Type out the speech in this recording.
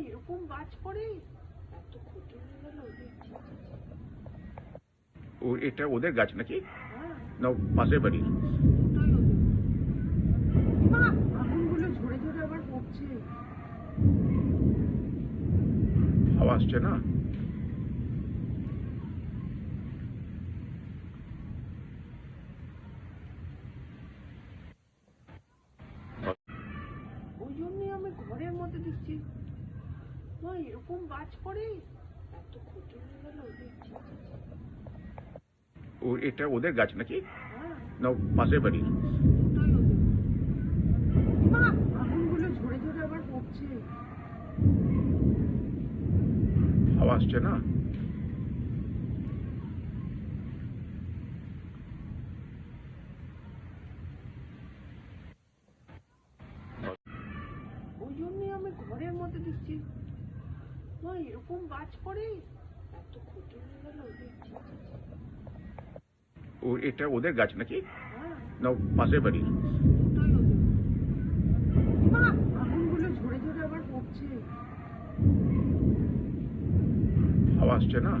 এরকম বাজ পড়ে? এত ক্ষতি হয়ে গেল ওদের ও এটা ওদের গাছ নাকি? হ্যাঁ। না পাশের বাড়ির দুটোই ওদের। মা আগুনগুলো ঝরে ঝরে আবার পড়ছে। হাওয়া আসছে না? ওই জন্যই আমি ঘরের মধ্যে দেখছি। মা এরকম বাজ পড়ে? এত ক্ষতি হয়ে গেল ও এটা ওদের গাছ নাকি? হ্যাঁ। না পাশের বাড়ির মা আগুনগুলো ঝরে ঝরে আবার পড়ছে। হাওয়া আসছে না? ওই জন্যই আমি ঘরের মধ্যে দেখছি মা এরকম বাজ পড়ে? এত ক্ষতি হয়ে গেল ও এটা ওদের গাছ নাকি? হ্যাঁ। না পাশের বাড়ির দুটোই মা আগুনগুলো ঝরে ঝরে আবার পড়ছে। না?